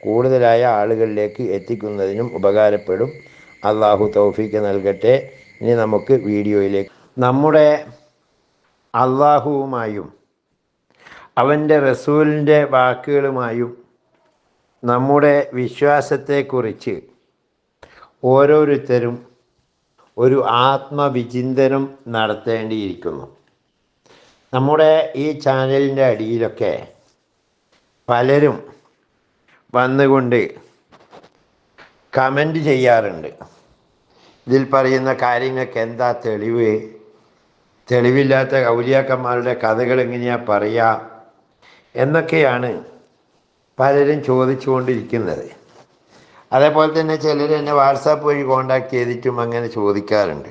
കൂടുതലായ ആളുകളിലേക്ക് എത്തിക്കുന്നതിനും ഉപകാരപ്പെടും. അള്ളാഹു തൗഫീക്ക് നൽകട്ടെ. ഇനി നമുക്ക് വീഡിയോയിലേക്ക്. നമ്മുടെ അള്ളാഹുവുമായും അവന്റെ റസൂലിന്റെ വാക്കുകളുമായും നമ്മുടെ വിശ്വാസത്തെക്കുറിച്ച് ഓരോരുത്തരും ഒരു ആത്മവിചിന്തനം നടത്തേണ്ടിയിരിക്കുന്നു. നമ്മുടെ ഈ ചാനലിന്റെ അടിയിലൊക്കെ പലരും വന്നുകൊണ്ട് കമന്റ് ചെയ്യാറുണ്ട്. ഇതിൽ പറയുന്ന കാര്യങ്ങൾക്ക് എന്താ തെളിവ്? തെളിവില്ലാത്ത കൗലിയാക്കന്മാരുടെ കഥകൾ എങ്ങനെയാ പറയുക എന്നൊക്കെയാണ് പലരും ചോദിച്ചുകൊണ്ടിരിക്കുന്നത്. അതേപോലെ തന്നെ ചിലർ എന്നെ വാട്സാപ്പ് വഴി കോണ്ടാക്ട് ചെയ്തിട്ടും അങ്ങനെ ചോദിക്കാറുണ്ട്.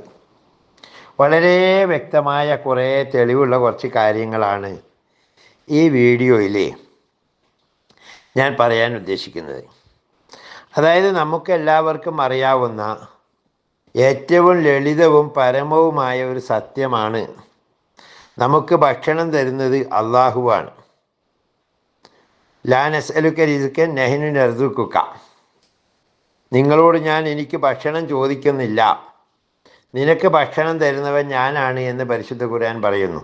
വളരെ വ്യക്തമായ കുറേ തെളിവുള്ള കുറച്ച് കാര്യങ്ങളാണ് ഈ വീഡിയോയിൽ ഞാൻ പറയാൻ ഉദ്ദേശിക്കുന്നത്. അതായത് നമുക്ക് എല്ലാവർക്കും അറിയാവുന്ന ഏറ്റവും ലളിതവും പരമവുമായ ഒരു സത്യമാണ്. നമുക്ക് ഭക്ഷണം തരുന്നത് അള്ളാഹുവാണ്. ലാ നസ്അലുക്ക റിസുക്കൻ നെഹനു നർദുക്കുക നിങ്ങളോട് ഞാൻ എനിക്ക് ഭക്ഷണം ചോദിക്കുന്നില്ല. നിനക്ക് ഭക്ഷണം തരുന്നവൻ ഞാനാണ് എന്ന് പരിശുദ്ധ ഖുർആൻ പറയുന്നു.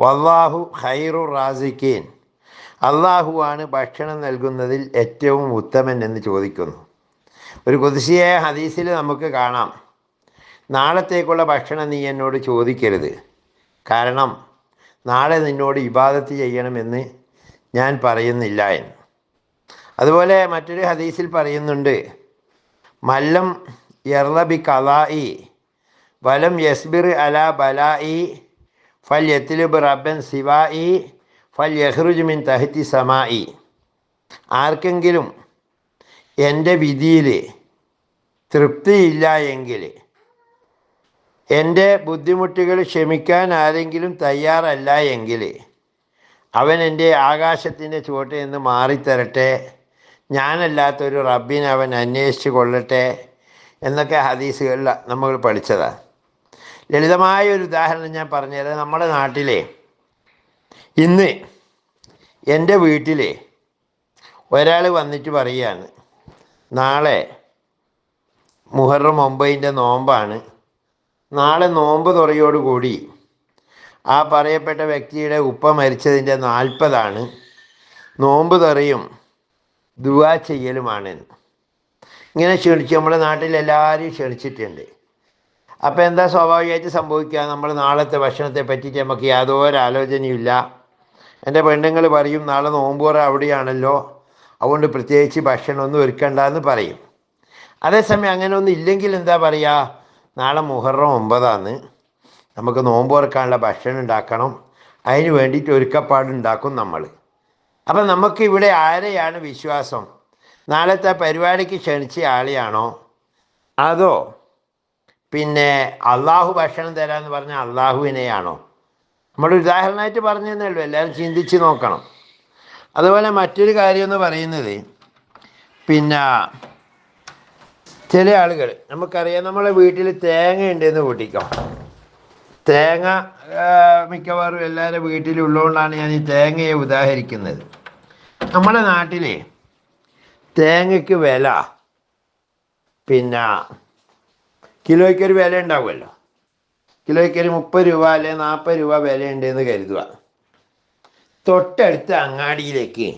വല്ലാഹു ഹൈറു റാസിക്കീൻ അള്ളാഹുവാണ് ഭക്ഷണം നൽകുന്നതിൽ ഏറ്റവും ഉത്തമൻ എന്ന് ചോദിക്കുന്നു. ഒരു കുതിശിയായ ഹദീസിൽ നമുക്ക് കാണാം. നാളത്തേക്കുള്ള ഭക്ഷണം നീ എന്നോട് ചോദിക്കരുത്. കാരണം നാളെ നിന്നോട് ഇബാദത്ത് ചെയ്യണമെന്ന് ഞാൻ പറയുന്നില്ല എന്ന്. അതുപോലെ മറ്റൊരു ഹദീസിൽ പറയുന്നുണ്ട്. മല്ലം യർലബി കലായി വലം യസ്ബിർ അല ബലായി ഫൽ യത്തിലുബ് റബ്ബൻ സിവായി ഫൽ യഹ്റുജുമിൻ തഹത്തി സമായി ആർക്കെങ്കിലും എന്റെ വിധിയിൽ തൃപ്തിയില്ല എങ്കിൽ എന്റെ ബുദ്ധിമുട്ടുകൾ ക്ഷമിക്കാൻ ആരെങ്കിലും തയ്യാറല്ല എങ്കിൽ അവൻ എന്റെ ആകാശത്തിന്റെ ചുവട്ടിൽ നിന്ന് മാറിത്തരട്ടെ. ഞാനല്ലാത്തൊരു റബ്ബിനെ അവൻ അന്വേഷിച്ച് കൊള്ളട്ടെ എന്നൊക്കെ ഹദീസുകളിൽ നമ്മൾ പഠിച്ചതാണ്. ലളിതമായ ഒരു ഉദാഹരണം ഞാൻ പറഞ്ഞുതരാം. നമ്മുടെ നാട്ടിലെ ഇന്ന് എന്റെ വീട്ടിൽ ഒരാൾ വന്നിട്ട് പറയുകയാണ് നാളെ മുഹറം ഒമ്പതിന്റെ നോമ്പാണ്. നാളെ നോമ്പ് തുറയോടുകൂടി ആ പറയപ്പെട്ട വ്യക്തിയുടെ ഉപ്പ മരിച്ചതിന്റെ നാൽപ്പതാണ്. നോമ്പ് തുറയും ദുവാ ചെയ്യലുമാണെന്ന് ഇങ്ങനെ ക്ഷണിച്ച് നമ്മുടെ നാട്ടിൽ എല്ലാവരും ക്ഷണിച്ചിട്ടുണ്ട്. അപ്പോൾ എന്താ സ്വാഭാവികമായിട്ട് സംഭവിക്കുക? നമ്മൾ നാളത്തെ ഭക്ഷണത്തെ പറ്റിയിട്ട് നമുക്ക് യാതൊരു ആലോചനയില്ല എന്റെ പെണ്ണുങ്ങൾ പറയും നാളെ നോമ്പുറ അവിടെയാണല്ലോ. അതുകൊണ്ട് പ്രത്യേകിച്ച് ഭക്ഷണമൊന്നും ഒരുക്കണ്ട എന്ന് പറയും. അതേസമയം അങ്ങനെ ഒന്നും ഇല്ലെങ്കിൽ എന്താ പറയുക നാളെ മുഹറം ഒമ്പതാന്ന് നമുക്ക് നോമ്പ് തുറക്കാനുള്ള ഭക്ഷണം ഉണ്ടാക്കണം. അതിന് വേണ്ടിയിട്ട് ഒരുക്കപ്പാടുണ്ടാക്കും നമ്മൾ. അപ്പം നമുക്ക് ഇവിടെ ആരെയാണ് വിശ്വാസം? നാളത്തെ പരിപാടിക്ക് ക്ഷണിച്ച ആളെയാണോ? അതോ പിന്നെ അള്ളാഹു ഭക്ഷണം തരാമെന്ന് പറഞ്ഞാൽ അള്ളാഹുവിനെയാണോ? നമ്മൾ ഉദാഹരണമായിട്ട് പറഞ്ഞു തന്നേ ഉള്ളൂ എല്ലാവരും ചിന്തിച്ച് നോക്കണം. അതുപോലെ മറ്റൊരു കാര്യം എന്ന് പറയുന്നത് പിന്നെ ചില ആളുകൾ നമുക്കറിയാം നമ്മളെ വീട്ടിൽ തേങ്ങ ഉണ്ടെന്ന് കൂട്ടിക്കോ തേങ്ങ മിക്കവാറും എല്ലാവരുടെ വീട്ടിലുള്ളതുകൊണ്ടാണ് ഞാൻ ഈ തേങ്ങയെ ഉദാഹരിക്കുന്നത്. നമ്മുടെ നാട്ടിലെ തേങ്ങയ്ക്ക് വില പിന്നെ കിലോയ്ക്ക് ഒരു വില ഉണ്ടാവുമല്ലോ. കിലോയ്ക്ക് ഒരു മുപ്പത് രൂപ അല്ലെ നാൽപ്പത് രൂപ വില ഉണ്ടെന്ന് കരുതുക. തൊട്ടടുത്ത അങ്ങാടിയിലേക്ക്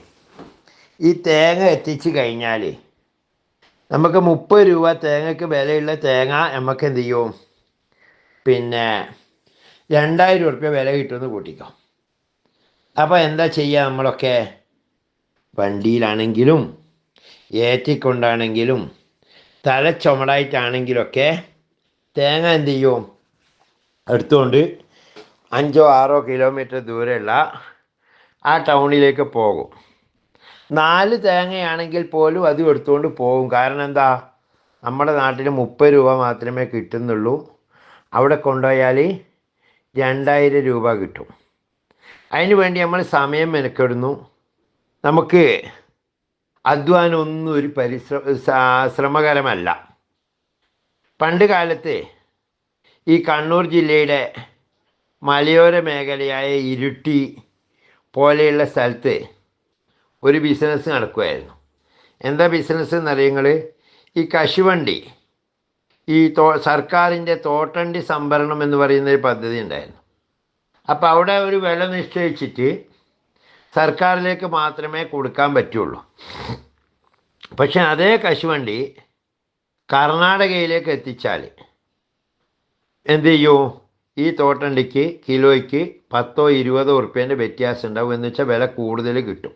ഈ തേങ്ങ എത്തിച്ച് കഴിഞ്ഞാൽ നമുക്ക് മുപ്പത് രൂപ തേങ്ങയ്ക്ക് വിലയുള്ള തേങ്ങ നമുക്ക് എന്ത് ചെയ്യും? പിന്നെ രണ്ടായിരം ഉറുപ്പ്യ വില കിട്ടുമെന്ന് കൂട്ടിക്കോ. അപ്പോൾ എന്താ ചെയ്യുക നമ്മളൊക്കെ? വണ്ടിയിലാണെങ്കിലും ഏറ്റിക്കൊണ്ടാണെങ്കിലും തല ചുമടായിട്ടാണെങ്കിലൊക്കെ തേങ്ങ എന്ത് ചെയ്യും എടുത്തുകൊണ്ട് അഞ്ചോ ആറോ കിലോമീറ്റർ ദൂരെയുള്ള ആ ടൗണിലേക്ക് പോകും. നാല് തേങ്ങയാണെങ്കിൽ പോലും അത് എടുത്തുകൊണ്ട് പോകും. കാരണം എന്താ? നമ്മുടെ നാട്ടിൽ മുപ്പത് രൂപ മാത്രമേ കിട്ടുന്നുള്ളൂ. അവിടെ കൊണ്ടുപോയാൽ രണ്ടായിരം രൂപ കിട്ടും. അതിന് വേണ്ടി നമ്മൾ സമയം മെനക്കെടുന്നു. നമുക്ക് അധ്വാനം ഒന്നും ഒരു പരിശ്രമ ശ്രമകരമല്ല. പണ്ട് കാലത്ത് ഈ കണ്ണൂർ ജില്ലയുടെ മലയോര മേഖലയായ ഇരുട്ടി പോലെയുള്ള സ്ഥലത്ത് ഒരു ബിസിനസ് നടക്കുമായിരുന്നു എന്താ ബിസിനസ് എന്നറിയുങ്ങൾ ഈ കശുവണ്ടി ഈ തോ സർക്കാരിന്റെ തോട്ടണ്ടി സംഭരണം എന്ന് പറയുന്ന ഒരു പദ്ധതി ഉണ്ടായിരുന്നു. അപ്പോൾ അവിടെ ഒരു വില നിശ്ചയിച്ചിട്ട് സർക്കാരിലേക്ക് മാത്രമേ കൊടുക്കാൻ പറ്റുള്ളൂ. പക്ഷേ അതേ കശുവണ്ടി കർണാടകയിലേക്ക് എത്തിച്ചാൽ എന്ത് ചെയ്യൂ ഈ തോട്ടണ്ടിക്ക് കിലോയ്ക്ക് പത്തോ ഇരുപതോ ഉറുപ്പ്യന്റെ വ്യത്യാസം ഉണ്ടാവും എന്ന് വെച്ചാൽ വില കൂടുതൽ കിട്ടും.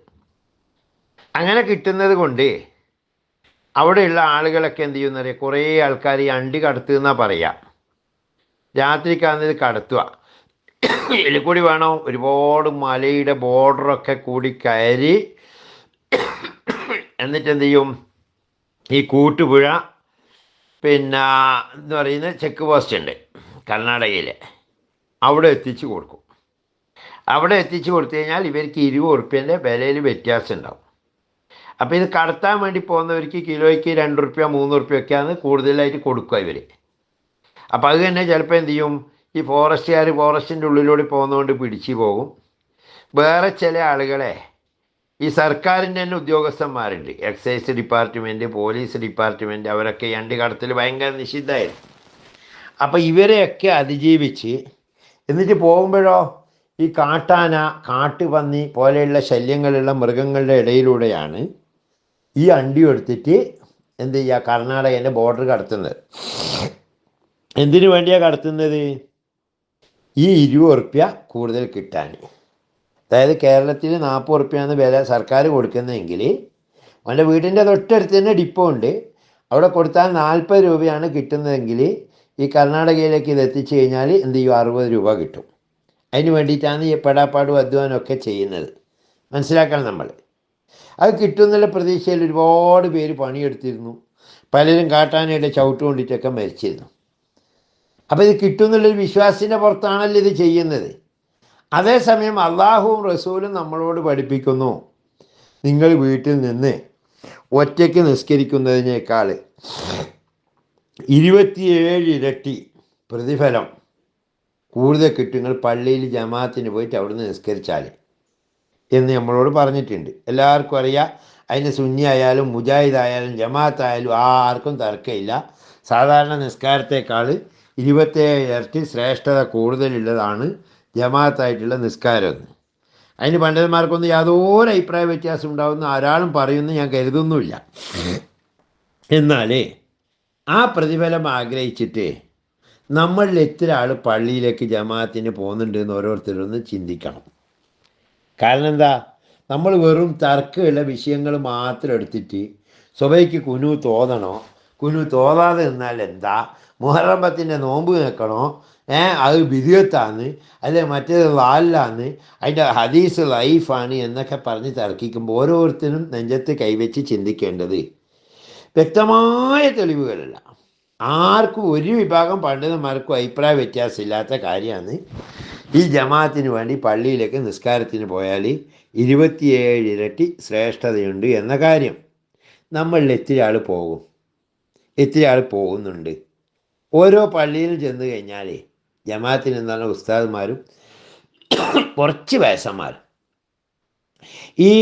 അങ്ങനെ കിട്ടുന്നത് കൊണ്ട് അവിടെയുള്ള ആളുകളൊക്കെ എന്ത് ചെയ്യുന്നറിയാം കുറേ ആൾക്കാർ ഈ അണ്ടി കടത്തുന്നാ പറയാം. രാത്രിക്കാന്നത് കടത്തുക. ഇതിൽ കൂടി വേണം ഒരുപാട് മലയുടെ ബോർഡറൊക്കെ കൂടി കയറി എന്നിട്ട് എന്ത് ചെയ്യും ഈ കൂട്ടുപുഴ പിന്നെ എന്ന് പറയുന്ന ചെക്ക് പോസ്റ്റ് ഉണ്ട് കർണാടകയിൽ അവിടെ എത്തിച്ചു കൊടുക്കും. അവിടെ എത്തിച്ചു കൊടുത്തു കഴിഞ്ഞാൽ ഇവർക്ക് ഇരുപത് ഉറുപ്പ്യന്റെ വിലയിൽ വ്യത്യാസം ഉണ്ടാവും അപ്പോൾ ഇത് കടത്താൻ വേണ്ടി പോകുന്നവർക്ക് കിലോയ്ക്ക് രണ്ട് റുപ്യ മൂന്ന് റുപ്യ ഒക്കെയാണ് കൂടുതലായിട്ട് കൊടുക്കുക ഇവർ അപ്പോൾ അത് തന്നെ ചിലപ്പോൾ എന്ത് ചെയ്യും? ഈ ഫോറസ്റ്റുകാർ ഫോറസ്റ്റിന്റെ ഉള്ളിലൂടെ പോകുന്നതുകൊണ്ട് പിടിച്ചു പോകും. വേറെ ചില ആളുകളെ ഈ സർക്കാരിന്റെ തന്നെ ഉദ്യോഗസ്ഥന്മാരുണ്ട്. എക്സൈസ് ഡിപ്പാർട്ട്മെന്റ് പോലീസ് ഡിപ്പാർട്ട്മെന്റ് അവരൊക്കെ രണ്ട് കടത്തിൽ ഭയങ്കര നിഷിദ്ധമായിരുന്നു. അപ്പോൾ ഇവരെയൊക്കെ അതിജീവിച്ച് എന്നിട്ട് പോകുമ്പോഴോ ഈ കാട്ടാന കാട്ടുപന്നി പോലെയുള്ള ശല്യങ്ങളുള്ള മൃഗങ്ങളുടെ ഇടയിലൂടെയാണ് ഈ അണ്ടി എടുത്തിട്ട് എന്ത് ചെയ്യുക? കർണാടകേന്റെ ബോർഡർ കടത്തുന്നത്. എന്തിനു വേണ്ടിയാണ് കടത്തുന്നത്? ഈ ഇരുപത് ഉറുപ്യ കൂടുതൽ കിട്ടാൻ. അതായത് കേരളത്തിൽ നാൽപ്പത് ഉറുപ്പ്യാണ് വില സർക്കാർ കൊടുക്കുന്നതെങ്കിൽ അവന്റെ വീടിന്റെ തൊട്ടടുത്ത് തന്നെ ഡിപ്പോ ഉണ്ട്. അവിടെ കൊടുത്താൽ നാൽപ്പത് രൂപയാണ് കിട്ടുന്നതെങ്കിൽ ഈ കർണാടകയിലേക്ക് ഇത് എത്തിച്ചു കഴിഞ്ഞാൽ എന്ത് ചെയ്യും? അറുപത് രൂപ കിട്ടും. അതിന് വേണ്ടിയിട്ടാണ് ഈ പെടാപ്പാടും അധ്വാനമൊക്കെ ചെയ്യുന്നത്. മനസ്സിലാക്കണം നമ്മൾ. അത് കിട്ടുമെന്നുള്ള പ്രതീക്ഷയിൽ ഒരുപാട് പേര് പണിയെടുത്തിരുന്നു. പലരും കാട്ടാനയുടെ ചവിട്ട് കൊണ്ടിട്ടൊക്കെ മരിച്ചിരുന്നു. അപ്പോൾ ഇത് കിട്ടുമെന്നുള്ളൊരു വിശ്വാസത്തിന്റെ പുറത്താണല്ലോ ഇത് ചെയ്യുന്നത്. അതേസമയം അള്ളാഹുവും റസൂലും നമ്മളോട് പഠിപ്പിക്കുന്നു. നിങ്ങൾ വീട്ടിൽ നിന്ന് ഒറ്റയ്ക്ക് നിസ്കരിക്കുന്നതിനേക്കാൾ ഇരുപത്തിയേഴ് ഇരട്ടി പ്രതിഫലം കൂടുതൽ കിട്ടും. നിങ്ങൾ പള്ളിയിൽ ജമാഅത്തിന് പോയിട്ട് അവിടുന്ന് നിസ്കരിച്ചാൽ എന്ന് നമ്മളോട് പറഞ്ഞിട്ടുണ്ട്. എല്ലാവർക്കും അറിയാം അതിന് സുന്നി ആയാലും മുജാഹിദ് ആയാലും ജമാഅത്ത് ആയാലും ആർക്കും തർക്കമില്ല. സാധാരണ നിസ്കാരത്തേക്കാൾ ഇരുപത്തേഴ് ഇരട്ടി ശ്രേഷ്ഠത കൂടുതലുള്ളതാണ്. ജമാഅത്തായിട്ടുള്ള നിസ്കാരം എന്ന്. അതിന് പണ്ഡിതന്മാർക്കൊന്നും യാതൊരു അഭിപ്രായ വ്യത്യാസം ഉണ്ടാവുന്ന ആരാളും പറയുമെന്ന് ഞാൻ കരുതുന്നുമില്ല. എന്നാൽ ആ പ്രതിഫലം ആഗ്രഹിച്ചിട്ട് നമ്മളിൽ എത്ര ആൾ പള്ളിയിലേക്ക് ജമാഅത്തിന് പോകുന്നുണ്ട് എന്ന് ഓരോരുത്തരൊന്ന് ചിന്തിക്കണം. കാരണം എന്താ? നമ്മൾ വെറും തർക്കമുള്ള വിഷയങ്ങൾ മാത്രം എടുത്തിട്ട് സ്വഭയ്ക്ക് കുനു തോന്നണോ? കുനു തോന്നാതെ നിന്നാൽ എന്താ? മുഹറമ്പത്തിന്റെ നോമ്പ് നിൽക്കണോ അത് ബിരിയത്താന്ന് അല്ലെ? മറ്റേത് വാലിലാന്ന് അതിന്റെ ഹദീസ് ലൈഫാണ് എന്നൊക്കെ പറഞ്ഞ് തർക്കിക്കുമ്പോൾ ഓരോരുത്തരും നെഞ്ചത്ത് കൈവച്ച് ചിന്തിക്കേണ്ടത്. വ്യക്തമായ തെളിവുകളല്ല. ആർക്കും ഒരു വിഭാഗം പണ്ഡിതന്മാർക്കും അഭിപ്രായ വ്യത്യാസമില്ലാത്ത കാര്യമാണ്. ഈ ജമാഅത്തിന് വേണ്ടി പള്ളിയിലേക്ക് നിസ്കാരത്തിന് പോയാൽ ഇരുപത്തിയേഴ് ഇരട്ടി ശ്രേഷ്ഠതയുണ്ട് എന്ന കാര്യം. നമ്മളിൽ എത്തിരി ആൾ പോകും. എത്ര ആൾ പോകുന്നുണ്ട്. ഓരോ പള്ളിയിൽ ചെന്ന് കഴിഞ്ഞാൽ ജമാഅത്തിന് എന്താണ് ഉസ്താദുമാരും കുറച്ച് വയസ്സന്മാരും. ഈ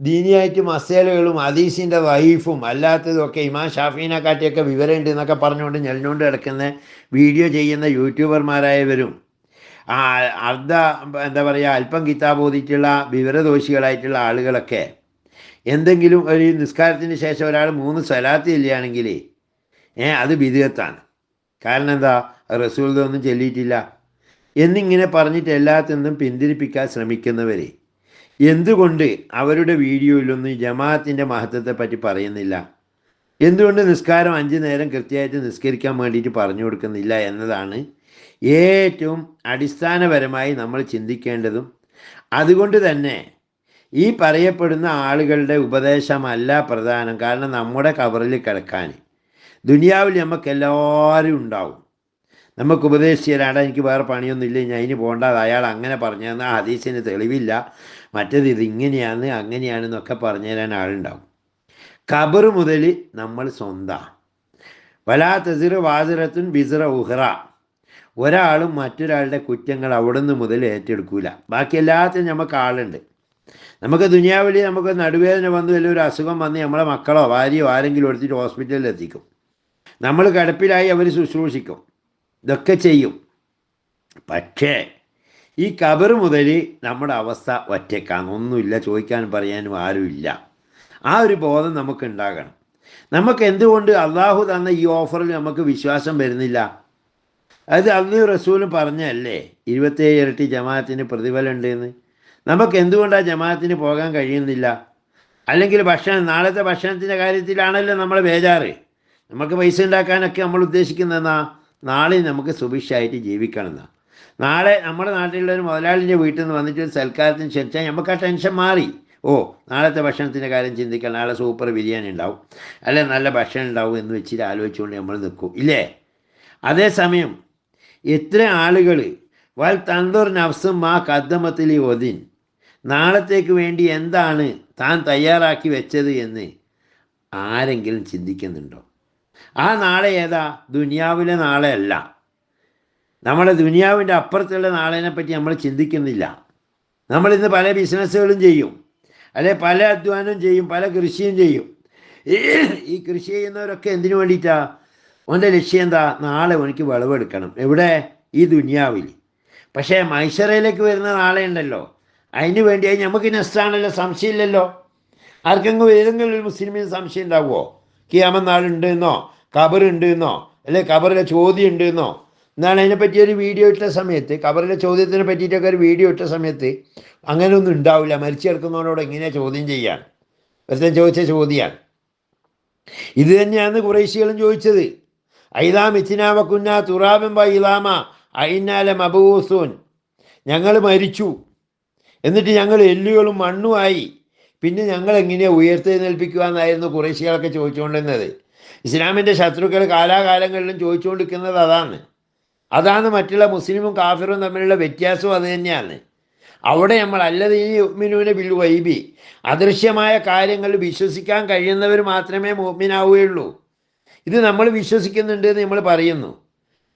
ദീനിയായിട്ട് മസേലകളും അദീസിന്റെ വൈഫും അല്ലാത്തതുമൊക്കെ ഇമാം ഷാഫീനെ കാട്ടിയൊക്കെ വിവരമുണ്ട് എന്നൊക്കെ പറഞ്ഞുകൊണ്ട് ഞെളിഞ്ഞുകൊണ്ട് കിടക്കുന്ന വീഡിയോ ചെയ്യുന്ന യൂട്യൂബർമാരായവരും അർദ്ധ എന്താ പറയുക അല്പം കിതാബ് ഓതിയിട്ടുള്ള വിവരദോഷികളായിട്ടുള്ള ആളുകളൊക്കെ എന്തെങ്കിലും ഒരു നിസ്കാരത്തിന് ശേഷം ഒരാൾ മൂന്ന് സ്വലാത്ത് ഇല്ലയാണെങ്കിൽ ഏ അത് വിധേയത്താണ് കാരണം എന്താ? റസൂൽ ഒന്നും ചെല്ലിയിട്ടില്ല. എന്നിങ്ങനെ പറഞ്ഞിട്ട് എല്ലാത്തിനും പിന്തിരിപ്പിക്കാൻ ശ്രമിക്കുന്നവരെ. എന്തുകൊണ്ട് അവരുടെ വീഡിയോയിലൊന്നും ജമാഅത്തിന്റെ മഹത്വത്തെ പറ്റി പറയുന്നില്ല? എന്തുകൊണ്ട് നിസ്കാരം അഞ്ച് നേരം കൃത്യമായിട്ട് നിസ്കരിക്കാൻ വേണ്ടിയിട്ട് പറഞ്ഞു കൊടുക്കുന്നില്ല എന്നതാണ് ഏറ്റവും അടിസ്ഥാനപരമായി നമ്മൾ ചിന്തിക്കേണ്ടതും. അതുകൊണ്ട് തന്നെ ഈ പറയപ്പെടുന്ന ആളുകളുടെ ഉപദേശമല്ല പ്രധാനം. കാരണം നമ്മുടെ കവറിൽ കിടക്കാൻ. ദുനിയാവിൽ നമുക്ക് എല്ലാവരും ഉണ്ടാവും. നമുക്ക് ഉപദേശിച്ച് എനിക്ക് വേറെ പണിയൊന്നുമില്ല ഞാൻ അതിന് പോകണ്ട അയാൾ അങ്ങനെ പറഞ്ഞു തന്നാൽ ഹദീസിന് തെളിവില്ല. മറ്റേത് ഇത് ഇങ്ങനെയാണ് അങ്ങനെയാണെന്നൊക്കെ പറഞ്ഞു തരാൻ ആളുണ്ടാവും. ഖബർ മുതൽ നമ്മൾ സ്വന്തം. വലാ തസിർ വാസിറത്തുൻ ബിസിറ ഉഹ്റ. ഒരാളും മറ്റൊരാളുടെ കുറ്റങ്ങൾ അവിടുന്ന് മുതൽ ഏറ്റെടുക്കൂല. ബാക്കി എല്ലാത്തിനും നമുക്ക് ആളുണ്ട്. നമുക്ക് ദുനിയാവിളി നമുക്ക് നടുവേദന വന്നു വലിയൊരു അസുഖം വന്ന് നമ്മളെ മക്കളോ ഭാര്യയോ ആരെങ്കിലും എടുത്തിട്ട് ഹോസ്പിറ്റലിൽ എത്തിക്കും. നമ്മൾ കിടപ്പിലായി അവർ ശുശ്രൂഷിക്കും. ഇതൊക്കെ ചെയ്യും. പക്ഷേ ഈ കബർ മുതൽ നമ്മുടെ അവസ്ഥ ഒറ്റക്കാണ് ഒന്നുമില്ല ചോദിക്കാനും പറയാനും ആരുമില്ല. ആ ഒരു ബോധം നമുക്ക് ഉണ്ടാകണം. നമുക്ക് എന്തുകൊണ്ട് അള്ളാഹു തന്ന ഈ ഓഫറിൽ നമുക്ക് വിശ്വാസം വരുന്നില്ല? അത് അള്ളി റസൂലും പറഞ്ഞല്ലേ ഇരുപത്തേഴ് ഇരട്ടി ജമാഅത്തിന് പ്രതിഫലം ഉണ്ടെന്ന് നമുക്ക് എന്തുകൊണ്ട് ആ ജമാഅത്തിന് പോകാൻ കഴിയുന്നില്ല? അല്ലെങ്കിൽ ഭക്ഷണം നാളത്തെ ഭക്ഷണത്തിന്റെ കാര്യത്തിലാണല്ലോ നമ്മളെ ബേജാറ്. നമുക്ക് പൈസ ഉണ്ടാക്കാനൊക്കെ നമ്മൾ ഉദ്ദേശിക്കുന്നത് ഉദ്ദേശിക്കുന്നതെന്നാ നാളെ നമുക്ക് സുഭിക്ഷമായിട്ട് ജീവിക്കണം എന്നാ. നാളെ നമ്മുടെ നാട്ടിലുള്ള ഒരു മുതലാളിന്റെ വീട്ടിൽ നിന്ന് വന്നിട്ട് ഒരു സൽക്കാരത്തിന് ക്ഷണിച്ചാൽ നമുക്ക് ആ ടെൻഷൻ മാറി. ഓ നാളത്തെ ഭക്ഷണത്തിന്റെ കാര്യം ചിന്തിക്കാൻ നാളെ സൂപ്പർ ബിരിയാണി ഉണ്ടാവും. അല്ലെ നല്ല ഭക്ഷണം ഉണ്ടാവും എന്ന് വെച്ചിട്ട് ആലോചിച്ചുകൊണ്ട് നമ്മൾ നിൽക്കും. ഇല്ലേ? അതേസമയം എത്ര ആളുകൾ വൽ തന്തൂർ നഫ്സും മാ കദ്ദമത്തിൽ ഒതിൻ നാളത്തേക്ക് വേണ്ടി എന്താണ് താൻ തയ്യാറാക്കി വെച്ചത് എന്ന് ആരെങ്കിലും ചിന്തിക്കുന്നുണ്ടോ? ആ നാളെ ഏതാ? ദുനിയാവിലെ നാളെ അല്ല. നമ്മളെ ദുനിയാവിന്റെ അപ്പുറത്തുള്ള നാളെനെ പറ്റി നമ്മൾ ചിന്തിക്കുന്നില്ല. നമ്മളിന്ന് പല ബിസിനസ്സുകളും ചെയ്യും. അല്ലെ പല അധ്വാനം ചെയ്യും പല കൃഷിയും ചെയ്യും. ഈ കൃഷി ചെയ്യുന്നവരൊക്കെ എന്തിനു വേണ്ടിയിട്ടാ? ഓന്റെ ലക്ഷ്യം എന്താ? നാളെ എനിക്ക് വിളവെടുക്കണം. എവിടെ? ഈ ദുനിയാവിൽ പക്ഷേ മൈസറയിലേക്ക് വരുന്ന നാളെ ഉണ്ടല്ലോ. അതിന് വേണ്ടി നമുക്ക് നെസ്റ്റാണല്ലോ സംശയമില്ലല്ലോ. ആർക്കെങ്കിലും ഏതെങ്കിലും ഒരു മുസ്ലിമിന് സംശയം ഉണ്ടാവുമോ കിയാമ നാളുണ്ട് എന്നോ കബറുണ്ട് എന്നോ അല്ലെ? കബറിലെ ചോദ്യം ഉണ്ട് എന്നോ എന്നാണ് അതിനെപ്പറ്റി ഒരു വീഡിയോ ഇട്ട സമയത്ത് കബറിലെ ചോദ്യത്തിനെ പറ്റിയിട്ടൊക്കെ ഒരു വീഡിയോ ഇട്ട സമയത്ത് അങ്ങനെയൊന്നും ഉണ്ടാവില്ല. മരിച്ചു കിടക്കുന്നവനോട് എങ്ങനെയാണ് ചോദ്യം ചെയ്യാൻ? ഒരുത്തൻ ചോദിച്ച ചോദ്യമാണ്. ഇത് തന്നെയാണ് കുറേശികളും ചോദിച്ചത്. ഐതാം ഇച്ചിനാമ കുന്ന തുറാബം ഇലാമ ഐനാല മബൂസൂൻ. ഞങ്ങൾ മരിച്ചു. എന്നിട്ട് ഞങ്ങൾ എല്ലുകളും മണ്ണുമായി പിന്നെ ഞങ്ങൾ എങ്ങനെയാണ് ഉയർത്തെഴുന്നേൽപ്പിക്കുക എന്നായിരുന്നു കുറേശികളൊക്കെ ചോദിച്ചുകൊണ്ടിരുന്നത്. ഇസ്ലാമിന്റെ ശത്രുക്കൾ കാലാകാലങ്ങളിലും ചോദിച്ചുകൊണ്ടിരിക്കുന്നത് അതാണ്. അതാണ് മറ്റുള്ള മുസ്ലിമും കാഫിറും തമ്മിലുള്ള വ്യത്യാസവും അത് തന്നെയാണ്. അവിടെ നമ്മൾ അല്ലത് ഈ മിനുവിനെ ബിൽ വൈബി അദൃശ്യമായ കാര്യങ്ങൾ വിശ്വസിക്കാൻ കഴിയുന്നവർ മാത്രമേ മോമിനാവുകയുള്ളൂ ഇത് നമ്മൾ വിശ്വസിക്കുന്നുണ്ട് എന്ന് നമ്മൾ പറയുന്നു.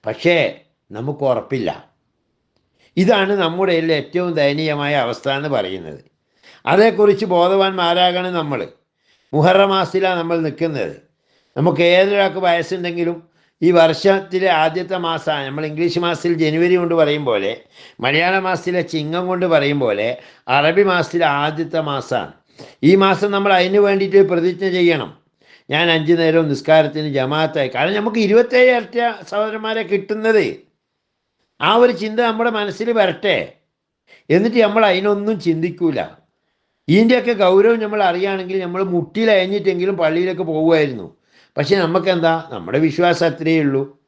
പക്ഷേ നമുക്ക് ഉറപ്പില്ല. ഇതാണ് നമ്മുടെ ഏറ്റവും ദയനീയമായ അവസ്ഥ എന്ന് പറയുന്നത്. അതേക്കുറിച്ച് ബോധവാന്മാരാകണം നമ്മൾ മുഹറ മാസത്തിലാണ് നമ്മൾ നിൽക്കുന്നത് നമുക്ക് ഏതൊരാൾക്ക് വയസ്സുണ്ടെങ്കിലും ഈ വർഷത്തിലെ ആദ്യത്തെ മാസമാണ് നമ്മൾ ഇംഗ്ലീഷ് മാസത്തിൽ ജനുവരി കൊണ്ട് പറയും പോലെ മലയാള മാസത്തിലെ ചിങ്ങം കൊണ്ട് പറയും പോലെ അറബി മാസത്തിലെ ആദ്യത്തെ മാസമാണ് ഈ മാസം നമ്മൾ അതിന് വേണ്ടിയിട്ട് പ്രതിജ്ഞ ചെയ്യണം. ഞാൻ അഞ്ച് നേരവും നിസ്കാരത്തിന് ജമാഅത്തായി. കാരണം നമുക്ക് ഇരുപത്തേഴ് ഇരട്ട സഹോദരന്മാരെ കിട്ടുന്നത്. ആ ഒരു ചിന്ത നമ്മുടെ മനസ്സിൽ വരട്ടെ. എന്നിട്ട് നമ്മൾ അതിനൊന്നും ചിന്തിക്കൂല. ഇതിന്റെയൊക്കെ ഗൗരവം നമ്മൾ അറിയുകയാണെങ്കിൽ നമ്മൾ മുട്ടിലയഞ്ഞിട്ടെങ്കിലും പള്ളിയിലൊക്കെ പോകുമായിരുന്നു പക്ഷെ നമുക്കെന്താ? നമ്മുടെ വിശ്വാസം അത്രയേ ഉള്ളൂ.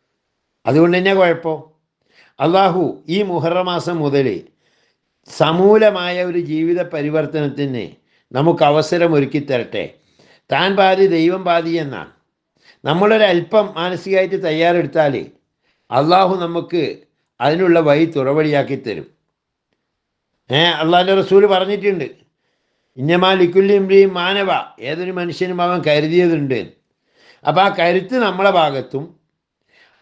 അതുകൊണ്ട് തന്നെ കുഴപ്പം. അള്ളാഹു ഈ മുഹറമാസം മുതൽ സമൂലമായ ഒരു ജീവിത പരിവർത്തനത്തിന് നമുക്ക് അവസരം ഒരുക്കി തരട്ടെ. താൻ പാതി ദൈവം പാതി എന്നാണ്. നമ്മളൊരല്പം മാനസികമായിട്ട് തയ്യാറെടുത്താൽ അള്ളാഹു നമുക്ക് അതിനുള്ള വഴി തുറവഴിയാക്കി തരും. ഏ അള്ളാഹിന്റെ റസൂൽ പറഞ്ഞിട്ടുണ്ട്. ഇന്നമാ ലിക്കുല്ലിംബ്രിയും മാനവ ഏതൊരു മനുഷ്യനും അവൻ കരുതിയതുണ്ട്. അപ്പോൾ ആ കരുത്ത് നമ്മളെ ഭാഗത്തും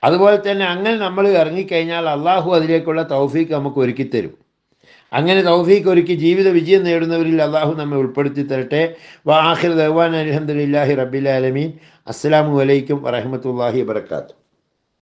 അതുപോലെ തന്നെ അങ്ങനെ നമ്മൾ ഇറങ്ങിക്കഴിഞ്ഞാൽ അള്ളാഹു അതിലേക്കുള്ള തൗഫീക്ക് നമുക്ക് ഒരുക്കി തരും അങ്ങനെ തൗഫീക്ക് ഒരുക്കി ജീവിത വിജയം നേടുന്നവരിൽ അള്ളാഹു നമ്മെ ഉൾപ്പെടുത്തി തരട്ടെ. വാഹിർ ദഹ്വാൻ അലഹമുല്ലാഹി റബ്ബിൽ ആലമീൻ. അസ്സാം വലൈക്കും വറഹമത്തല്ലാഹി വാത്തു